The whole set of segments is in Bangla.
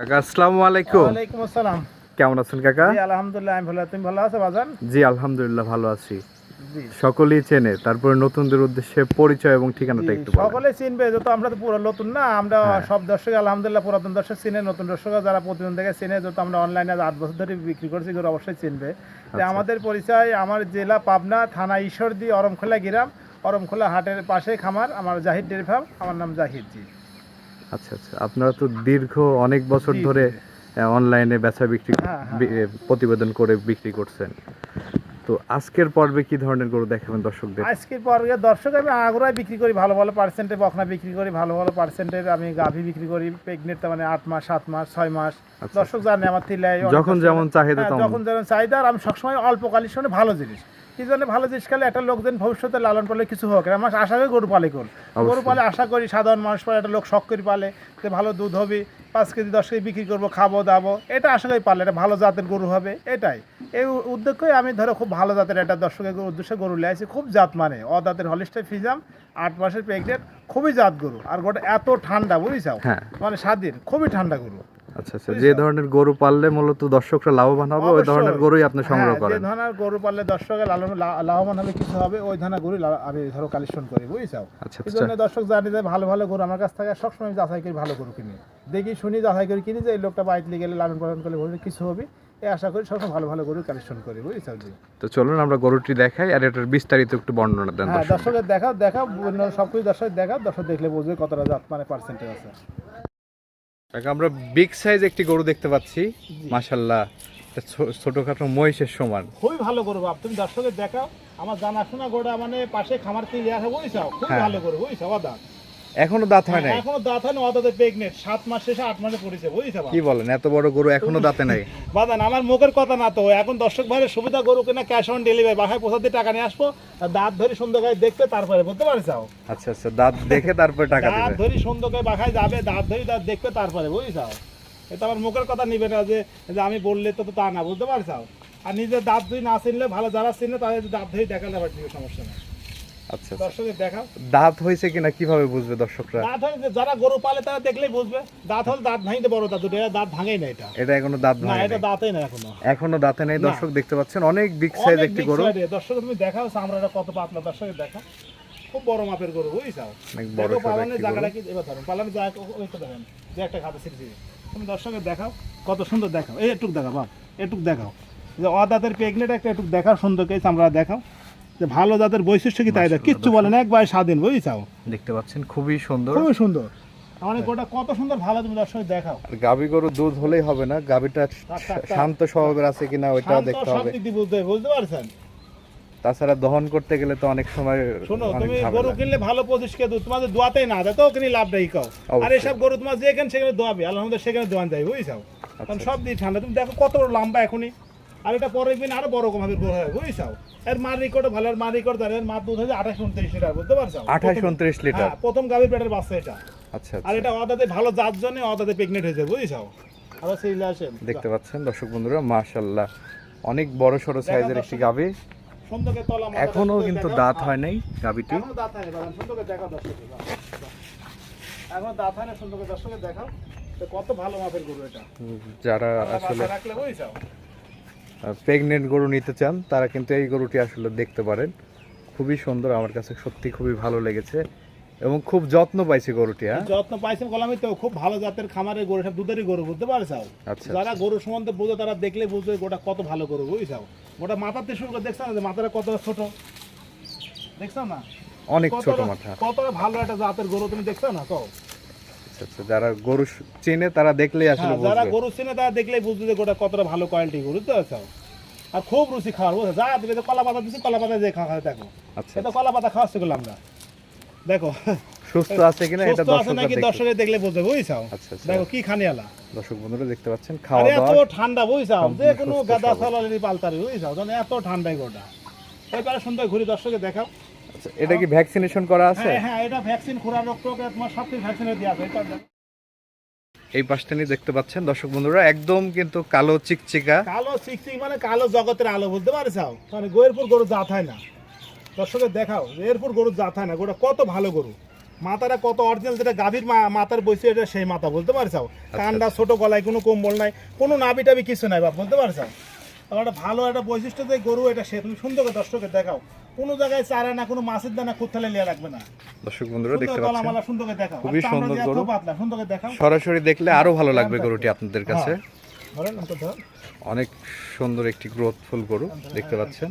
কাকা আসসালামু আলাইকুম। ওয়ালাইকুম আসসালাম। কেমন আছেন কাকা? জি আলহামদুলিল্লাহ আমি ভালো তুমি ভালো আছো বাজান? জি আলহামদুলিল্লাহ ভালো আছি। সকলেই চেনে তারপরে নতুনদের উদ্দেশ্যে পরিচয় এবং ঠিকানাটা একটু সকলে চিনবে যত আমরা তো পুরো নতুন না আমরা হ্যাঁ। সব দর্শক আলহামদুলিল্লাহ পুরাতন দর্শক চিনে নতুন দর্শক যারা প্রতিদিন থেকে চিনে যত আমরা অনলাইনে আট বছর ধরে বিক্রি করছি এগুলো অবশ্যই চিনবে। আচ্ছা। আমাদের পরিচয় আমার জেলা পাবনা থানা ঈশ্বরদী অরমখোলা গ্রাম অরমখোলা হাটের পাশে খামার আমার জাহিদ ফার্ম আমার নাম জাহিদ জি। আচ্ছা আচ্ছা। আপনারা তো দীর্ঘ অনেক বছর ধরে অনলাইনে বেচা বিক্রি হ্যাঁ, হ্যাঁ। প্রতিবেদন করে বিক্রি করছেন। তো আজকের পর্বে কি ধরনের গরু দেখাবেন দর্শকদের? আজকের পর দর্শক আমি আগ্রহে বিক্রি করি ভালো ভালো পার্সেন্টে বকনা বিক্রি করি ভালো ভালো পার্সেন্টের আমি গাভী বিক্রি করি প্রেগনেন্ট মানে আট মাস সাত মাস ছয় মাস। আচ্ছা। দর্শক জানে আমার তিলাই যখন যেমন চাহিদা তেমন। যখন যেমন চাহিদা আর আমি সবসময় অল্প কালিশনে ভালো জিনিস। কি জন্য ভালো জিনিস খেলে একটা লোকজন ভবিষ্যতে লালন পালে কিছু হোক। আমার আশা করি গরু পালে কর গরু। পালে আশা করি সাধারণ মানুষ পালে একটা লোক শখ করে পালে যে ভালো দুধ হবে পাঁচ কেজি দশ কেজি বিক্রি করব খাব দাবো। এটা আশা করি পালে এটা ভালো জাতের গরু হবে এটাই। এই উ- উদ্যোগই আমি ধরো খুব ভালো জাতের একটা দর্শকের উদ্দেশ্যে গরু লিয়ে আসি। খুব জাত মানে অদাতের হলিস্টার ফিজাম আট মাসের প্রেগনেন্ট খুবই জাত গরু। আর গোটা এত ঠান্ডা বুঝিসাও হ্যাঁ। মানে স্বাধীন খুবই ঠান্ডা গরু। আচ্ছা আচ্ছা যে ধরনের গরু পাললে মূলত দর্শকরা লাভবান হবে ওই ধরনের গরুই আপনি সংগ্রহ হ্যাঁ, করেন। যে ধরনের গরু পাললে দর্শকের লাভবান হবে কিছু হবে ওই ধরনের গরু আমি ধরো কালেকশন করি বুঝিসাও আচ্ছা এই আচ্ছা। জন্য দর্শক জানি যে ভালো ভালো গরু আমার কাছ থেকে সবসময় যাচাই করি ভালো গরু কিনি। দেখি শুনি যাচাই করি কিনি যে এই লোকটা বাইরে গেলে লালন পালন করলে কিছু হবে এই আশা করি সবসময় ভালো ভালো গরু কালেকশন করি জি? তো চলুন আমরা গরুটি দেখাই আর এটার বিস্তারিত একটু বর্ণনা দেন হ্যাঁ দর্শকের দেখা বিভিন্ন সব কিছু দর্শক দেখা দর্শক দেখলে বুঝবে কতটা জাত মানে পার্সেন্টেজ আছে। আমরা বিগ সাইজ একটি গরু দেখতে পাচ্ছি। মাশাল্লাহ ছো- ছোটখাটো মহিষের সমান। খুবই ভালো গরু বাপ তুমি দর্শকের দেখাও। আমার জানাশোনা গোটা মানে পাশে খামার থেকে আসে বুঝিসাও খুব হ্যাঁ। ভালো গরু বুঝছ? অদা এখনও দাঁত হয় নাই? এখনও দাঁত হয় না অদাতে প্রেগনেন্ট সাত মাস শেষে আট মাসে পড়েছে বুঝিস কি বলেন এত বড় গরু এখনও দাঁতে নাই? বাদান আমার মুখের কথা না তো এখন দর্শক ভাইয়ের সুবিধা গরু কিনা ক্যাশ অন ডেলিভারি বাসায় পৌঁছাতে টাকা নিয়ে আসব দাঁত ধরে সুন্দর করে দেখতে তারপরে বুঝতে পারছ? আচ্ছা আচ্ছা দাঁত দেখে তারপর টাকা দাঁত দেবে। ধরে সুন্দর করে বাসায় যাবে দাঁত ধরে দাঁত দেখবে তারপরে বুঝিস এটা আমার মুখের কথা নিবে না যে যে আমি বললে তো তো না বুঝতে পারছ? আর নিজের দাঁত ধরে না চিনলে ভালো যারা চিনে তাদের দাঁত ধরে দেখালে আবার সমস্যা নেই। আচ্ছা আচ্ছা। দর্শকের দেখাও। দাঁত হয়েছে কিনা কীভাবে বুঝবে দর্শকরা? দাঁত হলে যারা গরু পালে তারা দেখলেই বুঝবে। দাঁত হলে দাঁত ভাঙতে বড় দাঁত দুটো দাঁত ভাঙেই না এটা। এটা এখনও দাঁত না এটা দাঁতেই না এখনও। এখনও দাঁতে নেই দর্শক দেখতে পাচ্ছেন অনেক বিগ সাইজ একটি গরু। দর্শক তুমি দেখাও চামড়াটা কত পাতলা দর্শকের দেখা। খুব বড় মাপের গরু বুঝছাও। অনেক বড় পালনের একটি জায়গাটা কি? এবার ধরুন পালনের জায়গা ওই তো দেখেন যে একটা খাতে সিরিজি তুমি দর্শকের দেখাও কত সুন্দর দেখাও। এই একটুক দেখাও বাপ একটুক দেখাও। যে অদাতের প্রেগনেন্ট একটা একটু দেখাও সুন্দর করে চামড়া দেখাও। যে ভালো জাতের বৈশিষ্ট্য কি তাই দেখ কিচ্ছু বলে না একবার স্বাধীন বুঝছাও? দেখতে পাচ্ছেন খুবই সুন্দর। খুবই সুন্দর। মানে গোটা কত সুন্দর ভালো তুমি দর্শক দেখাও। আর গরু দুধ হলেই হবে না গাভীটা টাক, টাক, টাক। শান্ত স্বভাবের আছে কিনা ওইটাও দেখতে সব হবে। দিক বুঝতে বুঝতে পারছেন? তাছাড়া দহন করতে গেলে তো অনেক সময় শোনো তুমি গরু কিনলে ভালো পঁচিশ কে দুধ তোমাদের দোয়াতেই না দেয় তো ওখানে লাভ নেই কাও। আর এসব গরু তোমার যেখানে সেখানে দোয়াবে আলহামদুলিল্লাহ সেখানে দোয়ান যায় বুঝছাও? কারণ আচ্ছা, সব দিয়ে ঠান্ডা তুমি দেখো কত বড় লম্বা এখনই। আর এটা পরের দিন আরও বড় কমাবে গরু হয় বুঝছাও? এর মার রেকর্ড ভালো আর মার রেকর্ড জানেন মার দুধ হচ্ছে আঠাশ উনত্রিশ লিটার বুঝতে পারছ আঠাশ উনত্রিশ লিটার। হ্যাঁ, প্রথম গাভীর পেটের বাচ্চা এটা। আচ্ছা আর আচ্ছা এটা অদাতে ভালো জাত জন্য অদাতে প্রেগনেন্ট হয়েছে বুঝছাও? আবার সেই আসেন। দেখতে পাচ্ছেন দর্শক বন্ধুরা মাশাল্লাহ অনেক বড় সড়ো সাইজের একটি। গাভী। সুন্দরকে তলা এখনও কিন্তু দাঁত হ্যাঁ। হয় নাই গাভীটি। এখনও দাঁত হয়নি বাগান সুন্দরকে দেখাও দর্শকে এখনও দাঁত হয় না সুন্দরকে দর্শকে দেখাও কত ভালো মাপের গরু এটা। যারা আসলে রাখলে বুঝছ প্রেগনেন্ট গরু নিতে চান তারা কিন্তু এই গরুটি আসলে দেখতে পারেন। খুবই সুন্দর আমার কাছে সত্যি খুবই ভালো লেগেছে এবং খুব যত্ন পাইছে গরুটি হ্যাঁ? যত্ন পাইছেন কলামি তো খুব ভালো জাতের খামারের গরু সব দুধেরই গরু বুঝতে পারছ আচ্ছা যারা গরু সম্বন্ধে বুঝে তারা দেখলে বুঝবে গোটা কত ভালো গরু বুঝছ গোটা মাথাতে শুরু করে দেখছ না যে মাথাটা কত ছোট? দেখছ না? অনেক ছোট মাথা। কতটা ভালো একটা জাতের গরু তুমি দেখছ না তো আচ্ছা আচ্ছা যারা গরু চেনে তারা দেখলেই আসলে হ্যাঁ, যারা গরু চিনে তারা দেখলেই বুঝবে যে গোটা কতটা ভালো কোয়ালিটি গরু বুঝতে পারছ? আর খুব রুচি খাওয়ার বুঝছ? যা দিবে যে কলা পাতা দিচ্ছি কলা পাতা দিয়ে খাওয়া খাওয়া দেখো। আচ্ছা এটা কলা পাতা খাওয়াচ্ছি করলাম আমরা। দেখো। সুস্থ আছে কিনা এটা দর্শকরা দেখতে দর্শকের দেখলে বুঝবে বুঝছাও আচ্ছা আচ্ছা। দেখো কি খানিয়ালা। দর্শক বন্ধুরা দেখতে পাচ্ছেন খাওয়া আরে এত ঠান্ডা বুঝছাও সম্পূর্ণ যে কোনো গাদা সবল। পালতারি বুঝছাও জানো এত ঠান্ডাই গোটা। এবারে সুন্দর ঘুরি দর্শকে দেখাও। এটা কি ভ্যাকসিনেশন করা আছে? হ্যাঁ হ্যাঁ এটা ভ্যাকসিন খুরা রোগ টোকে তোমার সব কিছু ভ্যাকসিনে দেওয়া আছে এটা এই পাশটা নিয়ে দেখতে পাচ্ছেন দর্শক বন্ধুরা একদম কিন্তু কালো চিকচিকা। কালো চিকচিক মানে কালো জগতের আলো বুঝতে পারছাও মানে গোয়েরপুর গরু জাত হয় না। দর্শকের দেখাও এরপুর গরু জাত হয় না গোটা কত ভালো গরু। মাথাটা কত অরিজিনাল যেটা গাভীর মা- মাথার বসে এটা সেই মাথা বলতে পারছ? কানটা ছোট গলায় কোনো কম্বল নাই কোনো নাবি টাবি কিছু নাই বাপ বলতে পারছ? আমার একটা ভালো একটা বৈশিষ্ট্য যে গরু এটা সে তুমি সুন্দর করে দর্শকে দেখাও কোনো জায়গায় চারা না কোনো মাছের দানা কোথালে লিয়া রাখবে না দর্শক বন্ধুরা দেখতে পাচ্ছেন মালা সুন্দর করে দেখাও খুবই সুন্দর গরু। পাতলা সুন্দর করে দেখাও সরাসরি দেখলে আরও ভালো লাগবে হ্যাঁ, গরুটি আপনাদের কাছে। অনেক সুন্দর একটি গ্রোথফুল গরু দেখতে পাচ্ছেন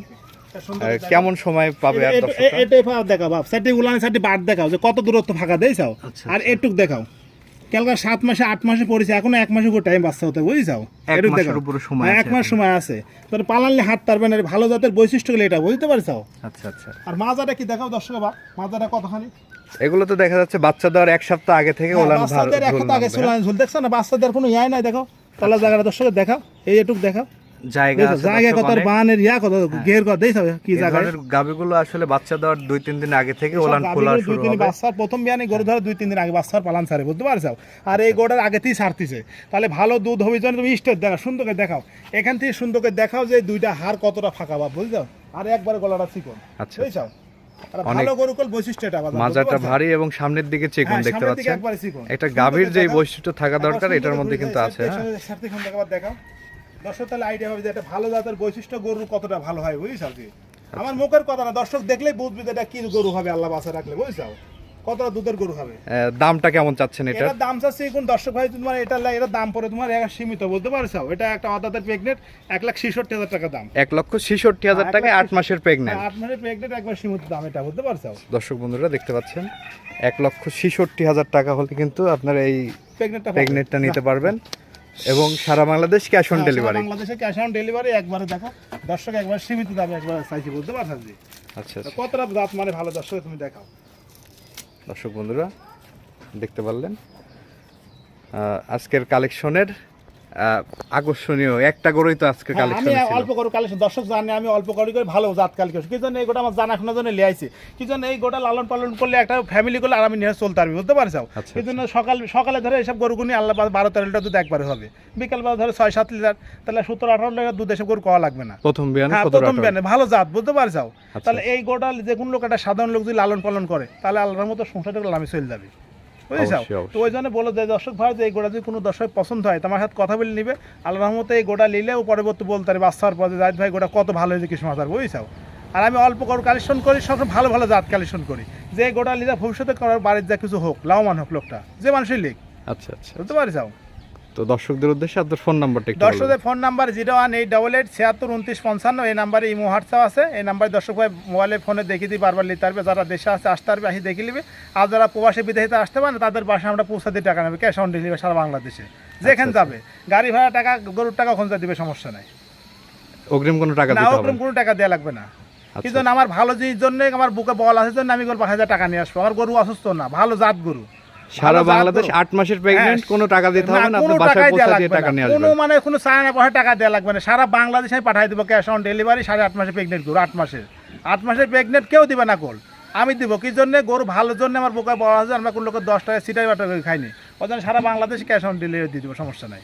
এটা। কেমন সময় পাবে আর এ- এ- দর্শকরা এ- এটাই পাও দেখাও বাপ সাইডে উলানে সাইডে বাদ দেখাও যে কত দূরত্ব ফাঁকা দেইছাও আচ্ছা, আর এটুক দেখাও কালকে সাত মাসে আট মাসে পড়েছে এখনও এক উপর টাইম বাচ্চা হতে বুঝি হ্যাঁ, আছে এক মাস সময় আছে। তোর পালালে হাত পারবে না ভালো জাতের বৈশিষ্ট্যগুলো এটা বুঝতে পারছ আচ্ছা আচ্ছা। আর মাজাটা কি দেখাও দর্শক বা মাজাটা কতখানি? এগুলো তো দেখা যাচ্ছে বাচ্চা দেওয়ার এক সপ্তাহ আগে থেকে হ্যাঁ, ওলান বাচ্চাদের এক সপ্তাহ আগে ঝুল দেখছ না? বাচ্চাদের কোনো ইয়াই নাই দেখো। তাহলে জায়গাটা দর্শকের দেখাও। এই এটুক দেখাও। হ্যাঁ। জায়গা জায়গা কত বানের ইয়া কত ঘের কত দেখছ কি এই জায়গায় আসলে বাচ্চা দেওয়ার দুই তিন দিন আগে থেকে ওলান খোলা শুরু হবে। বাচ্চার প্রথম বিয়ানে গরু ধরে দুই তিন দিন আগে বাচ্চার পালান ছাড়ে বুঝতে পারছ? আর এই গোটার আগেতেই ছাড়তিছে। তাহলে ভালো দুধ হবে জন্য তুমি স্টেট দেখাও সুন্দর করে দেখাও। এখান থেকে সুন্দর করে দেখাও যে দুইটা হাড় কতটা ফাঁকা বা বুঝছ? আর একবার গলাটা চিকন আচ্ছা বুঝছ? ভালো মাজাটা ভারী এবং সামনের দিকে চেকুন হ্যাঁ, দেখতে সামনের দিকে পাচ্ছেন? একটা গাভীর যে বৈশিষ্ট্য থাকা দরকার এটার মধ্যে কিন্তু আছে হ্যাঁ। দেখাও। দর্শক তাহলে আইডিয়া হবে যে এটা ভালো জাতের বৈশিষ্ট্য গরুর কতটা ভালো হয় বুঝছ আর কি? আমার মুখের কথা না দর্শক দেখলেই বুঝবি যে এটা কি গরু হবে আল্লাহ বাসা রাখলে বুঝছ কতটা দুধের গরু হবে? দামটা কেমন চাচ্ছেন এটার? এটার দাম চাচ্ছে কোন দর্শক ভাই তোমার এটা এটার দাম পড়ে তোমার এক সীমিত বলতে পারছ? এটা একটা অদাতের প্রেগনেন্ট এক লাখ ছেষট্টি হাজার টাকা দাম। এক লক্ষ ছেষট্টি হাজার লাখ আট মাসের প্রেগনেন্ট আট মাসের প্রেগনেন্ট একবার সীমিত দাম এটা বুঝতে পারছ? দর্শক বন্ধুরা দেখতে পাচ্ছেন এক লক্ষ ছেষট্টি হাজার টাকা হলে কিন্তু আপনার এই প্রেগনেন্টটা নিতে পারবেন। এবং সারা বাংলাদেশ ক্যাশ অন ডেলিভারি বাংলাদেশে ক্যাশ অন ডেলিভারি একবারে দেখো। দর্শক একবার সীমিত দামে একবার চাইছি বুঝতে পারছেন জি আচ্ছা আচ্ছা। কতটা দাঁত মানে ভালো দর্শক তুমি দেখাও। দর্শক বন্ধুরা দেখতে পারলেন। আজকের কালেকশনের আকর্ষণীয়। একটা গরুই তো আজকে হ্যাঁ, আমি অল্প করে কালেকশন দর্শক জানে আমি অল্প করে করে ভালো জাত কালেকশন কি জন্য এই গোটা আমার জানাশোনার জন্য লিয়াইছি? কি জন্য এই গোটা লালন পালন করলে একটা ফ্যামিলি করলে আর আমি নিয়ে চলতে পারবি বুঝতে পারছ আচ্ছা, এই জন্য সকাল সকালে ধরে এইসব গরুগুলো নিয়ে আল্লাহ বারো তেরো লিটার দুধ একবারে হবে। বিকালবেলা ধরে ছয় সাত লিটার তাহলে সতেরো আঠারো লিটার দুধ এসব গরু খাওয়া লাগবে না। প্রথম বিয়ানে হ্যাঁ প্রথম। বিয়ানে ভালো জাত বুঝতে পারছ আচ্ছা। তাহলে এই গোটা যে কোনো লোক একটা সাধারণ লোক যদি লালন পালন করে তাহলে আল্লাহর মতো সংসারটা আমি চলে যাবে। বুঝেছ? অবশ্যই, অবশ্যই। তো ওই জন্য বলো যে দর্শক ভাই যে এই গোটা যদি কোনো দর্শক পছন্দ হয় তোমার সাথে কথা বলে নিবে। আল্লাহ রহমতে এই গোটা নিলে ও পরবর্তী বলতে পারে বাচ্চার পরে জাহিদ ভাই গোটা কত ভালো হয়েছে কৃষ্ণ মাথার বুঝেছ? আর আমি অল্প করে কালেকশন করি সবসময় ভালো ভালো জাত কালেকশন করি। যে গোটা লিলে ভবিষ্যতে করার বাড়ির যা কিছু হোক লাভবান হোক লোকটা যে মানুষই লিখ। আচ্ছা আচ্ছা বুঝতে পারছ তো দর্শকদের উদ্দেশ্যে আপনার ফোন নাম্বারটা একটু দর্শকদের phone number zero one eight double eight ছিয়াত্তর উনত্রিশ পঞ্চান্ন। এই নাম্বারে ইমো হোয়াটসঅ্যাপ আছে। এই নাম্বারে দর্শক ভাই মোবাইলে ফোনে দেখিয়ে দিই বারবার নিতে পারবে। যারা দেশে আসতে আসতে পারবে আসি দেখে নিবে। আর যারা প্রবাসী বিদেশিতে আসতে পারে তাদের বাসায় আমরা পৌঁছে দিয়ে টাকা নেবে। ক্যাশ অন ডেলিভারি সারা বাংলাদেশে। যেখানে যাবে। গাড়ি ভাড়া টাকা গরুর টাকা ওখানে দিবে সমস্যা নাই। অগ্রিম কোনো টাকা না দিতে হবে? ওরকম কোনো টাকা দেওয়া লাগবে না। আচ্ছা। কি জন্য আমার ভালো জিনিস জন্য আমার বুকে বল আছে জন্য আমি গরু পাঁচ হাজার টাকা নিয়ে আসব। আমার গরু অসুস্থ না ভালো জাত গরু। সারা বাংলাদেশ আট মাসের প্রেগনেন্ট হ্যাঁ, কোনো টাকা দিতে হবে না কোনো বাসায় টাকাই পৌঁছে দিয়ে টাকা না। নিয়ে কোনো মানে কোনো চায়না পয়সা টাকা দেওয়া লাগবে না। সারা বাংলাদেশে আমি পাঠাই দেবো ক্যাশ অন ডেলিভারি সাড়ে আট মাসে প্রেগনেন্ট গরু আট মাসের আট মাসের প্রেগনেন্ট কেউ দিবে না কোল আমি দিব কি জন্য? গরু ভালোর জন্য আমার বোকা বড় আছে আমরা কোনো লোকের দশ টাকা সিটাই বাটা করে খাইনি। ওই জন্য সারা বাংলাদেশে ক্যাশ অন ডেলিভারি দিয়ে দেবো সমস্যা নাই।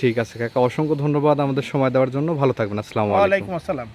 ঠিক আছে কাকা অসংখ্য ধন্যবাদ আমাদের সময় দেওয়ার জন্য। ভালো থাকবেন আসসালামু আলাইকুম। আসসালাম।